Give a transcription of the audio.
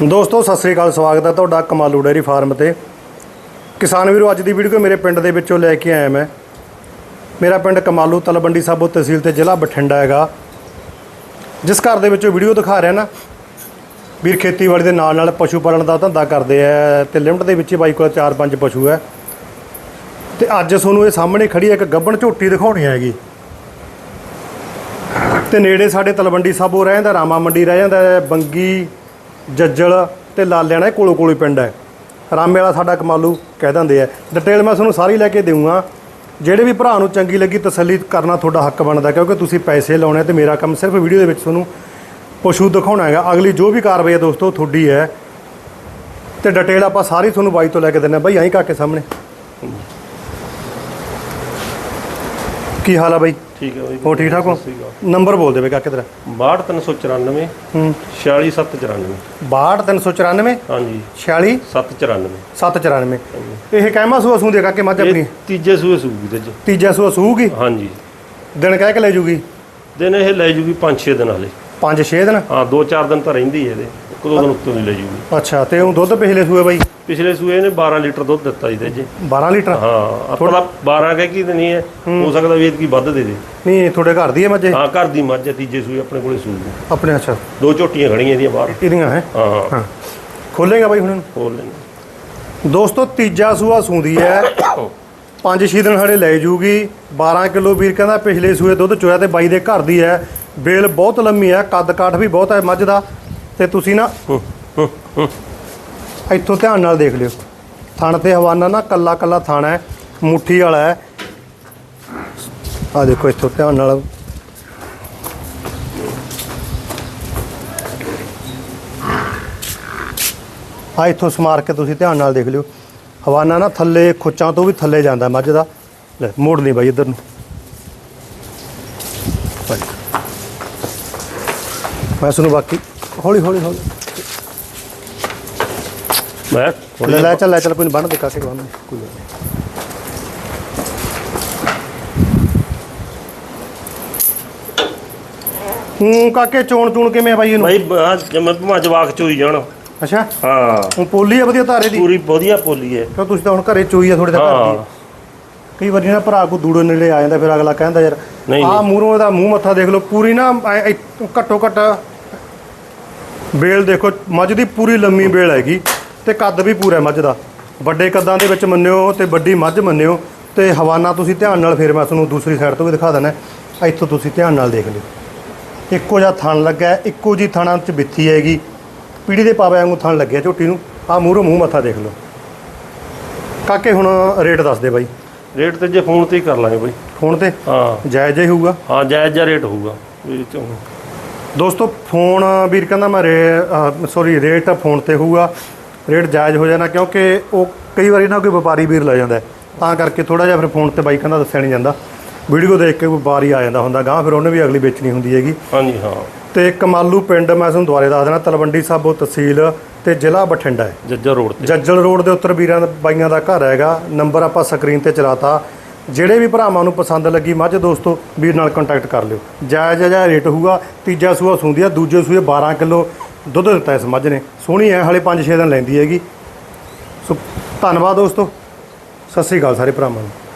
ਦੋਸਤੋ, ਸਤਿ ਸ੍ਰੀ ਅਕਾਲ, ਸਵਾਗਤ ਹੈ ਤੁਹਾਡਾ ਕਮਾਲੂ ਡੇਅਰੀ ਫਾਰਮ ਤੇ। ਕਿਸਾਨ ਵੀਰੋ, ਅੱਜ ਦੀ ਵੀਡੀਓ ਮੇਰੇ ਪਿੰਡ ਦੇ ਵਿੱਚੋਂ ਲੈ ਕੇ ਆਇਆ ਮੈਂ? ਮੇਰਾ ਪਿੰਡ ਕਮਾਲੂ ਤਲਵੰਡੀ ਸਾਬੋ ਤਹਿਸੀਲ ਤੇ ਜ਼ਿਲ੍ਹਾ ਬਠਿੰਡਾ ਹੈਗਾ। ਜਿਸ ਘਰ ਦੇ ਵਿੱਚੋਂ ਵੀਡੀਓ ਦਿਖਾ ਰਿਹਾ ਨਾ, ਵੀਰ ਖੇਤੀਬਾੜੀ ਦੇ ਨਾਲ ਨਾਲ ਪਸ਼ੂ ਪਾਲਣ ਦਾ ਧੰਦਾ ਕਰਦੇ ਆ ਤੇ ਲਿਮਟ ਦੇ ਵਿੱਚ ਬਾਈ ਕੋਲ 4-5 ਪਸ਼ੂ ਹੈ ਤੇ ਅੱਜ ਤੁਹਾਨੂੰ ਇਹ ਸਾਹਮਣੇ ਖੜੀ ਇੱਕ ਗੱਬਣ ਝੋਟੀ ਦਿਖਾਉਣੀ ਹੈਗੀ। ਤੇ ਨੇੜੇ ਸਾਡੇ ਤਲਵੰਡੀ ਸਾਬੋ ਰਹਿ ਜਾਂਦਾ ਰਾਮਾ ਮੰਡੀ ਰਹਿ ਜਾਂਦਾ, ਬੰਗੀ ਜੱਜਲ ਤੇ ਲਾਲਿਆਣਾ ਇਹ ਕੋਲੋ ਕੋਲੇ ਪਿੰਡ ਹੈ। ਰਾਮੇ ਵਾਲਾ ਸਾਡਾ ਕਮਾਲੂ ਕਹਿ ਦਿੰਦੇ ਆ। ਡਿਟੇਲ ਮੈਂ ਤੁਹਾਨੂੰ ਸਾਰੀ ਲੈ ਕੇ ਦੇਵਾਂਗਾ ਜਿਹੜੇ ਵੀ ਭਰਾ ਨੂੰ ਚੰਗੀ ਲੱਗੀ ਤਸੱਲੀ ਕਰਨਾ ਤੁਹਾਡਾ ਹੱਕ ਬਣਦਾ, ਕਿਉਂਕਿ ਤੁਸੀਂ ਪੈਸੇ ਲਾਉਣੇ ਤੇ ਮੇਰਾ ਕੰਮ ਸਿਰਫ ਵੀਡੀਓ ਦੇ ਵਿੱਚ ਤੁਹਾਨੂੰ ਪਸ਼ੂ ਦਿਖਾਉਣਾ ਹੈਗਾ। ਅਗਲੀ ਜੋ ਵੀ ਕਾਰਵਾਈ ਹੈ ਦੋਸਤੋ, ਤੁਹਾਡੀ ਹੈ। ਤੇ ਡਿਟੇਲ ਆਪਾਂ ਸਾਰੀ ਤੁਹਾਨੂੰ ਬਾਈ ਤੋਂ ਲੈ ਕੇ ਦਿੰਦੇ ਹਾਂ। ਬਾਈ ਐਂ ਕਾਕੇ ਸਾਹਮਣੇ। ਕੀ ਹਾਲ ਆ ਬਾਈ? ਠੀਕ ਹੈ ਬਾਈ। ਹੋ ਠੀਕ ਠਾਕ ਹੋ? ਸਤਿ ਸ਼੍ਰੀ। ਨੰਬਰ ਬੋਲ ਦੇ ਬਈ ਕਾਕੇ ਤੇਰਾ। 62394 ਹੂੰ। 46794 62394 ਹਾਂਜੀ। 46 794 794 ਇਹ ਕਹਿਮਾ ਸੂਆ ਸੂੰਦੀ ਕਾਕੇ ਮੱਝ ਆਪਣੀ? ਇਹ ਤੀਜੇ ਸੂਏ ਸੂਗੀ ਤੇ ਚ ਤੀਜਾ ਸੂਆ ਸੂਗੀ? ਹਾਂਜੀ। ਦਿਨ ਕਹਿ ਕੇ ਲੈ ਜੂਗੀ? ਦਿਨ ਇਹ ਲੈ ਜੂਗੀ 5-6 ਦਿਨ ਹਲੇ। 5-6 ਦਿਨ? ਹਾਂ 2-4 ਦਿਨ ਤਾਂ ਰਹਿੰਦੀ ਹੈ ਇਹਦੇ। ਇੱਕ ਦੋ ਦਿਨ ਉੱਤੋਂ ਦੀ ਲੈ ਜੂਗੀ ਅੱਛਾ ਤੇ ਉਹ ਦੁੱਧ ਪਿਛਲੇ ਸੂਏ ਬਾਈ? ਪਿਛਲੇ ਸੂਏ ਇਹਨੇ 12 ਲੀਟਰ ਦੁੱਧ ਦਿੱਤਾ ਇਹਦੇ ਚ। 12 ਲੀਟਰ? ਹਾਂ ਆਪਣਾ 12 ਕਹਿ ਕੀ ਨਹੀਂ ਹੈ? ਹੋ। ਸਕਦਾ ਵੀ ਕੀ ਵੱਧ ਦੇ ਦੇ। ਨਹੀਂ ਤੁਹਾਡੇ ਘਰ ਦੀ ਹੈ ਮੱਝੇ ਹਾਂ ਘਰ ਦੀ ਮੱਝ ਹੈ ਤੀਜੇ ਸੂਏ ਆਪਣੇ ਕੋਲੇ ਸੂਗੀ ਆਪਣੇ ਅੱਛਾ। ਦੋ ਝੋਟੀਆਂ ਖੜੀਆਂ ਇਹਦੀਆਂ ਬਾਹਰ। ਇਹਦੀਆਂ ਹੈ? ਹਾਂ ਖੋਲੇਗਾ ਬਾਈ ਹੁਣ ਇਹਨੂੰ? ਖੋਲ ਲੈਂਦੇ ਦੋਸਤੋ ਤੀਜਾ ਸੂਆ ਸੂੰਦੀ ਹੈ। 5-6 ਦਿਨ ਹਲੇ ਲੈ ਜੂਗੀ 12 ਕਿਲੋ ਵੀਰ ਕਹਿੰਦਾ ਪਿਛਲੇ ਸੂਏ ਦੁੱਧ ਚੋਇਆ ਤੇ ਬਾਈ ਦੇ ਘਰ ਦੀ ਹੈ। ਬੇਲ ਬਹੁਤ ਲੰਮੀ ਹੈ, ਕੱਦ ਕਾਠ ਵੀ ਬਹੁਤ ਹੈ ਮੱਝ ਦਾ, ਤੇ ਤੁਸੀਂ ਨਾ ਇੱਥੋਂ ਧਿਆਨ ਨਾਲ ਦੇਖ ਲਿਓ। ਥਣ ਤੇ ਹਵਾਨਾ ਨਾ ਕੱਲਾ ਕੱਲਾ ਥਣ ਹੈ, ਮੁੱਠੀ ਵਾਲਾ ਹੈ। ਆ ਦੇਖੋ ਇੱਥੋਂ ਧਿਆਨ ਨਾਲ। ਆ ਇੱਥੋਂ ਸਮਾਰ ਕੇ ਤੁਸੀਂ ਧਿਆਨ ਨਾਲ ਦੇਖ ਲਿਓ। ਹਵਾਨਾ ਨਾ ਥੱਲੇ ਖੁੱਚਾਂ ਤੋਂ ਵੀ ਥੱਲੇ ਜਾਂਦਾ ਮੱਝ ਦਾ। ਲੈ, ਮੋੜ ਲਈ ਬਾਈ ਇੱਧਰ ਨੂੰ। ਬਾਈ। ਮੈਂ ਤੁਹਾਨੂੰ ਬਾਕੀ ਹੌਲੀ ਹੌਲੀ ਹੌਲੀ ਮੈਂ ਲੈ ਲੈ ਚੱਲ ਲੈ ਚੱਲ ਕੋਈ ਨਹੀਂ ਬੰਨ ਦੇ ਕਾਕੇ ਬੰਨ ਦੇ, ਕੋਈ ਗੱਲ ਨਹੀਂ ਹੂੰ ਕਾਕੇ ਚੋਣ ਚੂਣ ਕਿਵੇਂ ਆ ਬਾਈ ਇਹਨੂੰ ਭਾਈ ਜਮਨ ਭਮਾ ਜਵਾਕ ਚੋਈ ਜਾਣ ਅੱਛਾ ਹਾਂ ਹੁਣ ਪੋਲੀ ਆ ਵਧੀਆ ਧਾਰੇ ਦੀ ਪੂਰੀ ਵਧੀਆ ਪੋਲੀ ਹੈ ਕਿਉਂ ਤੁਸੀਂ ਤਾਂ ਹੁਣ ਘਰੇ ਚੋਈ ਆ ਥੋੜੇ ਦਾ ਘਰ ਦੀ ਹਾਂ ਕਈ ਵਾਰੀ ਨਾ ਭਰਾ ਕੋ ਦੂੜੋ ਨੇੜੇ ਆ ਜਾਂਦਾ ਫਿਰ ਅਗਲਾ ਕਹਿੰਦਾ ਯਾਰ ਨਹੀਂ, ਨਹੀਂ। ਮੂਹਰੋਂ ਇਹਦਾ ਮੂੰਹ ਮੱਥਾ ਦੇਖ ਲਓ ਪੂਰੀ ਨਾ ਐਂ- ਐਂ ਘੱਟੋ ਘੱਟ ਬੇਲ ਦੇਖੋ ਮੱਝ ਦੀ ਪੂਰੀ ਲੰਮੀ ਬੇਲ ਹੈਗੀ ਤੇ ਕੱਦ ਵੀ ਪੂਰਾ ਹੈ ਮੱਝ ਦਾ। ਵੱਡੇ ਕੱਦਾਂ ਦੇ ਵਿੱਚ ਮੰਨਿਓ ਤੇ ਵੱਡੀ ਮੱਝ ਮੰਨਿਓ ਤੇ ਹਵਾਨਾ ਤੁਸੀਂ ਧਿਆਨ ਨਾਲ ਫਿਰ ਮੈਂ ਤੁਹਾਨੂੰ ਦੂਸਰੀ ਸਾਈਡ ਤੋਂ ਵੀ ਦਿਖਾ ਦਿੰਦਾ। ਇੱਥੋਂ ਤੁਸੀਂ ਧਿਆਨ ਨਾਲ ਦੇਖ ਲਿਓ। ਇੱਕੋ ਜਿਹਾ ਥਣ ਲੱਗਾ ਹੈ, ਇੱਕੋ ਜੀ ਥਣਾਂ 'ਚ ਬਿੱਥੀ ਹੈਗੀ। ਪੀੜੀ ਦੇ ਪਾਵੇ ਵਾਂਗੂ ਥਣ ਲੱਗਿਆ ਝੋਟੀ ਨੂੰ। ਆਹ ਮੂਹਰੋਂ ਮੂੰਹ ਮੱਥਾ ਦੇਖ ਲਓ। ਕਾਕੇ ਹੁਣ ਰੇਟ ਦੱਸ ਦੇ ਬਾਈ। ਰੇਟ ਤੇ ਜੇ ਫੋਨ ਤੇ ਹੀ ਕਰ ਲਾਂਗੇ ਬਾਈ। ਫੋਨ ਤੇ? ਹਾਂ। ਜਾਇਜ਼ ਹੀ ਹੋਊਗਾ? ਹਾਂ ਜਾਇਜ਼ ਜਿਹਾ ਰੇਟ ਹੋਊਗਾ। ਇਹ ਚੋਂ ਦੋਸਤੋ ਫੋਨ ਵੀਰ ਕਹਿੰਦਾ ਮੈਂ ਸੌਰੀ ਰੇਟ ਫੋਨ ਤੇ ਹੋਊਗਾ। ਰੇਟ ਜਾਇਜ਼ ਹੋ ਜਾਣਾ ਕਿਉਂਕਿ ਉਹ ਕਈ ਵਾਰੀ ਨਾ ਕੋਈ ਵਪਾਰੀ ਵੀਰ ਲੈ ਜਾਂਦਾ। ਤਾਂ ਕਰਕੇ ਥੋੜਾ ਜਿਹਾ ਫਿਰ ਫੋਨ ਤੇ ਬਾਈ ਕਹਿੰਦਾ ਦੱਸਿਆ ਨਹੀਂ ਜਾਂਦਾ। ਵੀਡੀਓ ਦੇਖ ਕੇ ਵਪਾਰੀ ਆ ਜਾਂਦਾ ਹੁੰਦਾ। ਗਾਂ ਫਿਰ ਉਹਨੇ ਵੀ ਅਗਲੀ ਵੇਚਣੀ ਹੁੰਦੀ ਹੈਗੀ। ਹਾਂਜੀ ਹਾਂ। ਤੇ ਕਮਾਲੂ ਪਿੰਡ ਮੈਂ ਤੁਹਾਨੂੰ ਦੁਬਾਰੇ ਦੱਸ ਦੇਣਾ ਤਲਵੰਡੀ ਸਾਬੋ ਤਹਿਸੀਲ ਤੇ ਜ਼ਿਲ੍ਹਾ ਬਠਿੰਡਾ ਹੈ। ਜੱਜਾ ਰੋਡ ਤੇ। ਜੱਜਲ ਰੋਡ ਦੇ ਉੱਤਰ ਵੀਰਾਂ ਦਾ ਬਾਈਆਂ ਦਾ ਘਰ ਹੈਗਾ। ਨੰਬਰ ਆਪਾਂ ਸਕਰੀਨ ਤੇ ਚਲਾਤਾ। ਜਿਹੜੇ ਵੀ ਭਰਾਵਾਂ ਨੂੰ ਪਸੰਦ ਲੱਗੀ ਮੱਝ ਦੋਸਤੋ ਵੀਰ ਨਾਲ ਕੰਟੈਕਟ ਕਰ ਲਿਓ। ਜਾਇਜ਼ ਜਿਹਾ ਰੇਟ ਹੋਊਗਾ ਤੀਜਾ ਸੂਆ ਸੂੰਦੀ ਆ ਦੂਜੇ ਸੂਏ 12 ਕਿਲੋ ਦੁੱਧ ਦਿੱਤਾ ਇਸ ਮੱਝ ਨੇ। ਸੋਹਣੀ ਹੈ ਹਲੇ 5-6 ਦਿਨ ਲੈਂਦੀ ਹੈਗੀ। ਸੋ ਧੰਨਵਾਦ ਦੋਸਤੋ। ਸਤਿ ਸ੍ਰੀ ਅਕਾਲ ਸਾਰੇ ਭਰਾਵਾਂ ਨੂੰ।